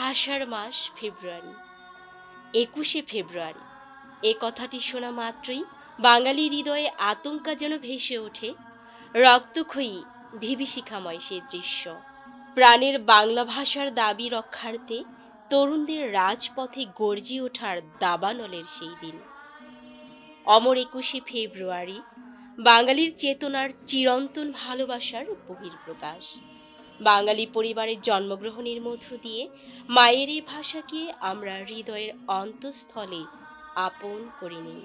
ভাষার মাস ফেব্রুয়ারি। একুশে ফেব্রুয়ারি। এ কথাটি শোনা মাত্রই বাঙালি হৃদয়ে আতঙ্কা যেন ভেসে ওঠে, রক্তক্ষয়ী বিভীষিকাময় সে দৃশ্য। প্রাণের বাংলা ভাষার দাবি রক্ষার্থে তরুণদের রাজপথে গর্জি ওঠার দাবানলের সেই দিন। অমর একুশে ফেব্রুয়ারি বাঙালির চেতনার চিরন্তন ভালোবাসার বহির্প্রকাশ বাঙালি পরিবারের জন্মগ্রহণের মধ্য দিয়ে মায়ের এই ভাষাকে আমরা হৃদয়ের অন্তঃস্থলে আপন করে নিই।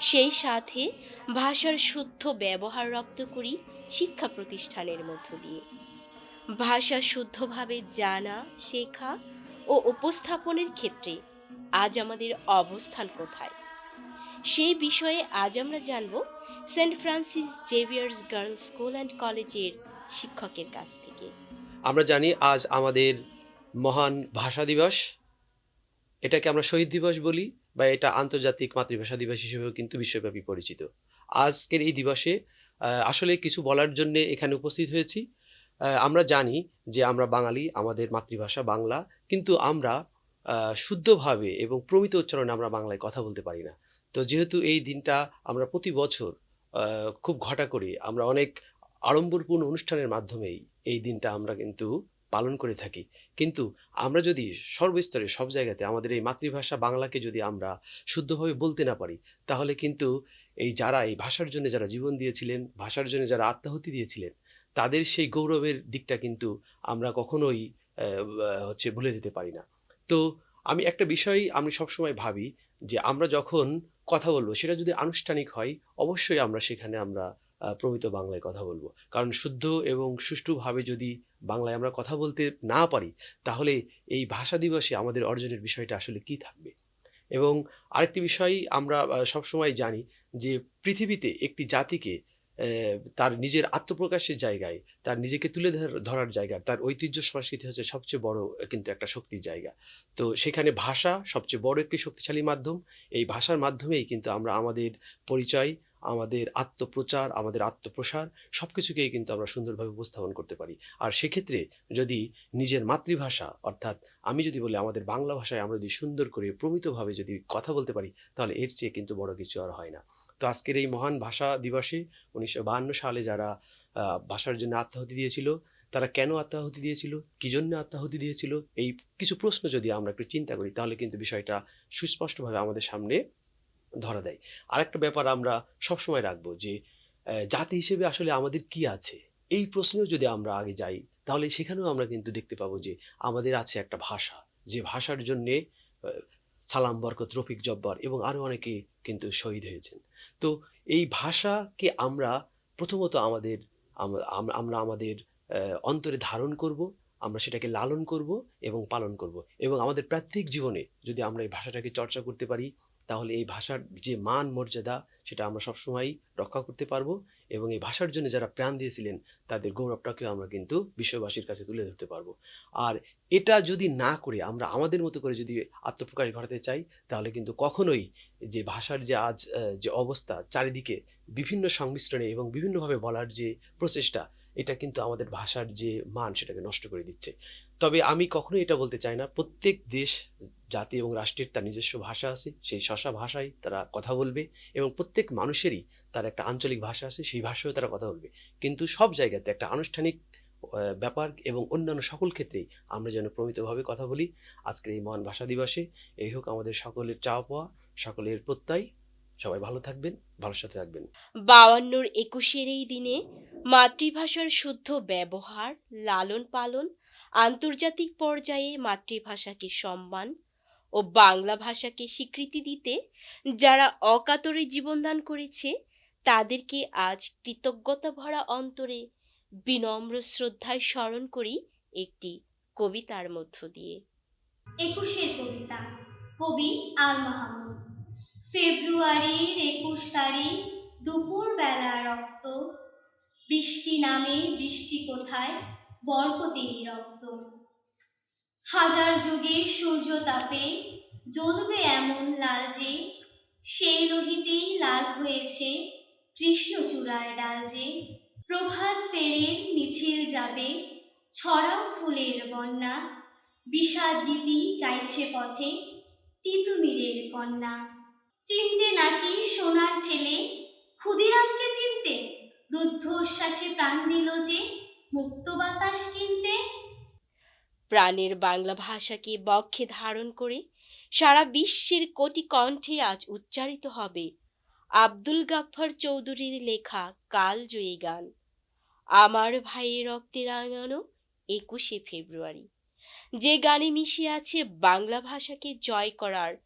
সেই সাথে ভাষার শুদ্ধ ব্যবহার রপ্ত করি শিক্ষা প্রতিষ্ঠানের মধ্য দিয়ে। ভাষা শুদ্ধভাবে জানা, শেখা ও উপস্থাপনের ক্ষেত্রে আজ আমাদের অবস্থান কোথায়? সেই বিষয়ে আজ আমরা জানব saint Francis Xavier's girls school and কলেজের শিক্ষকের কাছ থেকে। আমরা জানি আজ আমাদের মহান ভাষা দিবস। এটাকে আমরা শহীদ দিবস বলি বা এটা আন্তর্জাতিক মাতৃভাষা দিবস হিসেবেও কিন্তু বিশ্বব্যাপী পরিচিত। আজকের এই দিবসে আসলে কিছু বলার জন্য এখানে উপস্থিত হয়েছি। আমরা জানি যে আমরা বাঙালি, আমাদের মাতৃভাষা বাংলা, কিন্তু আমরা শুদ্ধভাবে এবং প্রমিত উচ্চারণে আমরা বাংলায় কথা বলতে পারি না। তো যেহেতু এই দিনটা আমরা প্রতি বছর খুব ঘটা করি আমরা অনেক আড়ম্বরপূর্ণ অনুষ্ঠানের মাধ্যমেই এই দিনটা আমরা কিন্তু পালন করে থাকি। কিন্তু আমরা যদি সর্বস্তরে, সব জায়গাতে আমাদের এই মাতৃভাষা বাংলাকে যদি আমরা শুদ্ধভাবে বলতে না পারি, তাহলে কিন্তু এই যারা এই ভাষার জন্য যারা জীবন দিয়েছিলেন, ভাষার জন্য যারা আত্মাহুতি দিয়েছিলেন, তাদের সেই গৌরবের দিকটা কিন্তু আমরা কখনোই হচ্ছে ভুলে যেতে পারি না। তো আমি একটা বিষয় আমি সবসময় ভাবি যে আমরা যখন কথা বলব, সেটা যদি আনুষ্ঠানিক হয়, অবশ্যই আমরা সেখানে আমরা প্রমিত বাংলায় কথা বলব। কারণ শুদ্ধ এবং সুষ্ঠুভাবে যদি বাংলায় আমরা কথা বলতে না পারি, তাহলে এই ভাষা দিবসে আমাদের অর্জনের বিষয়টা আসলে কি থাকবে? এবং আরেকটি বিষয় আমরা সবসময় জানি যে পৃথিবীতে একটি জাতিকে তার নিজের আত্মপ্রকাশের জায়গায়, তার নিজেকে তুলে ধর- ধরার জায়গা, তার ঐতিহ্য সংস্কৃতি হচ্ছে সবচেয়ে বড় কিন্তু একটা শক্তির জায়গা। তো সেখানে ভাষা সবচেয়ে বড় একটি শক্তিশালী মাধ্যম। এই ভাষার মাধ্যমেই কিন্তু আমরা আমাদের পরিচয় আমাদের আত্মপ্রচার, আমাদের আত্মপ্রসার সব কিছুকেই কিন্তু আমরা সুন্দরভাবে উপস্থাপন করতে পারি। আর সেক্ষেত্রে যদি নিজের মাতৃভাষা, অর্থাৎ আমি যদি বলি আমাদের বাংলা ভাষায় আমরা যদি সুন্দর করে, প্রমিতভাবে যদি কথা বলতে পারি, তাহলে এর চেয়ে কিন্তু বড় কিছু আর হয় না। তো আজকের এই মহান ভাষা দিবসে উনিশশো সালে যারা ভাষার জন্য আত্মাহুতি দিয়েছিল, তারা কেন আত্মাহুতি দিয়েছিল? কী জন্য আত্মাহুতি দিয়েছিল? এই কিছু প্রশ্ন যদি আমরা একটু চিন্তা করি, তাহলে কিন্তু বিষয়টা সুস্পষ্টভাবে আমাদের সামনে ধরা দেয়। আরেকটা ব্যাপার আমরা সবসময় রাখব যে জাতি হিসেবে আসলে আমাদের কি আছে? এই প্রশ্নেও যদি আমরা আগে যাই, তাহলে সেখানেও আমরা কিন্তু দেখতে পাবো যে, আমাদের আছে একটা ভাষা। যে ভাষার জন্যে সালাম বরকত, রফিক জব্বার এবং আরও অনেকে কিন্তু শহীদ হয়েছেন। তো এই ভাষাকে আমরা প্রথমত আমাদের, আম- আম- আমরা আমাদের অন্তরে ধারণ করব, আমরা সেটাকে লালন করব এবং পালন করব এবং আমাদের প্রত্যেক জীবনে যদি আমরা এই ভাষাটাকে চর্চা করতে পারি তাহলে এই ভাষার যে মান মর্যাদা, সেটা আমরা সবসময় রক্ষা করতে পারব এবং এই ভাষার জন্য যারা প্রাণ দিয়েছিলেন, তাদের গৌরবটাকেও আমরা কিন্তু বিশ্ববাসীর কাছে তুলে ধরতে পারব। আর এটা যদি না করে আমরা আমাদের মতো করে যদি আত্মপ্রকাশ ঘটাতে চাই, তাহলে কিন্তু কখনোই যে ভাষার যে আজ যে অবস্থা, চারিদিকে বিভিন্ন সংমিশ্রণে এবং বিভিন্নভাবে বলার যে প্রচেষ্টা, এটা কিন্তু আমাদের ভাষার যে মান, সেটাকে নষ্ট করে দিচ্ছে। তবে আমি কখনোই এটা বলতে চাই না। প্রত্যেক দেশ, জাতি এবং রাষ্ট্রের তার নিজস্ব ভাষা আছে। সেই শশা ভাষায় তারা কথা বলবে এবং প্রত্যেক মানুষেরই তার একটা আঞ্চলিক ভাষা আছে, সেই ভাষায়ও তারা কথা বলবে। কিন্তু সব জায়গাতে একটা আনুষ্ঠানিক ব্যাপার এবং অন্যান্য সকল ক্ষেত্রেই আমরা যেন প্রমিতভাবে কথা বলি। আজকের এই মহান ভাষা দিবসে এই হোক আমাদের সকলের চাওয়া পাওয়া, সকলের প্রত্যয়। সবাই ভালো থাকবেন, ভালোর সাথে থাকবেন। বাউান্নর একুশের এই দিনে মাতৃভাষার শুদ্ধ ব্যবহার লালন পালন আন্তর্জাতিক পর্যায়ে মাতৃভাষাকে সম্মান ও বাংলা ভাষাকে স্বীকৃতি দিতে যারা অকাতরে জীবনদান করেছে, তাদেরকে আজ কৃতজ্ঞতা ভরা অন্তরে বিনম্র শ্রদ্ধায় স্মরণ করি একটি কবিতার মধ্য দিয়ে। একুশের কবিতা, কবি আল মাহমুদ। ফেব্রুয়ারির একুশ তারিখ দুপুর বেলা রক্ত। বৃষ্টি নামে বৃষ্টি কোথায়? বরকতিনি রক্ত হাজার যুগে সূর্য তাপে জ্বলবে এমন লাল যে, সেই লোহিতেই লাল হয়েছে কৃষ্ণচূড়ার ডাল যে। প্রভাত ফেরের মিছিল যাবে, ছড়াও ফুলের বন্যা। বিষাদ গীতি গাইছে পথে তিতুমিরের কন্যা। চিনতে নাকি সোনার ছেলে, ক্ষুদিরামকে চিনতে? রুদ্ধশ্বাসে প্রাণ দিল যে মুক্ত বাতাস কিনতে? প্রাণের বাংলা ভাষাকে বক্ষে ধারণ করে সারা বিশ্বের কোটি কণ্ঠে আজ উচ্চারিত হবে আব্দুল গাফফার চৌধুরীর লেখা কালজয়ী গান। আমার ভাইয়ের রক্তে রাঙানো একুশে ফেব্রুয়ারি। যে গানে মিশে আছে বাংলা ভাষাকে জয় করার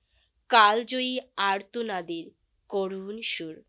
কালজয়ী আর্তনাদের করুণ সুর।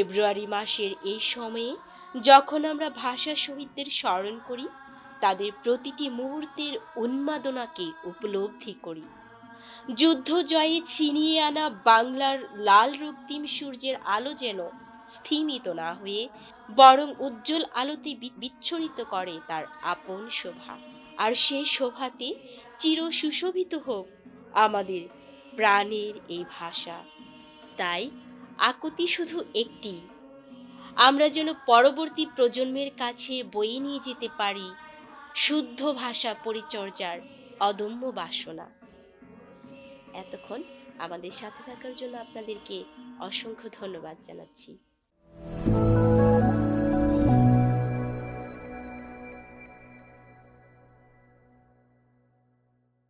ফেব্রুয়ারি মাসের এই সময়ে যখন আমরা ভাষা শহীদদের স্মরণ করি, তাদের প্রতিটি মুহূর্তের উন্মাদনাকে উপলব্ধি করি। যুদ্ধ জয়ে ছিনিয়ে আনা বাংলার লাল রক্তিম সূর্যের আলো যেন স্থিমিত না হয়ে, বরং উজ্জ্বল আলোতে বিচ্ছুরিত করে তার আপন শোভা। আর সেই শোভাতে চির সুশোভিত হোক আমাদের প্রাণের এই ভাষা। তাই আকুতি শুধু একটি। আমরা যেন পরবর্তী প্রজন্মের কাছে বয়ে নিয়ে যেতে পারি শুদ্ধ ভাষা পরিচর্যার অদম্য বাসনা। এতক্ষণ আমাদের সাথে থাকার জন্য আপনাদেরকে অসংখ্য ধন্যবাদ জানাচ্ছি।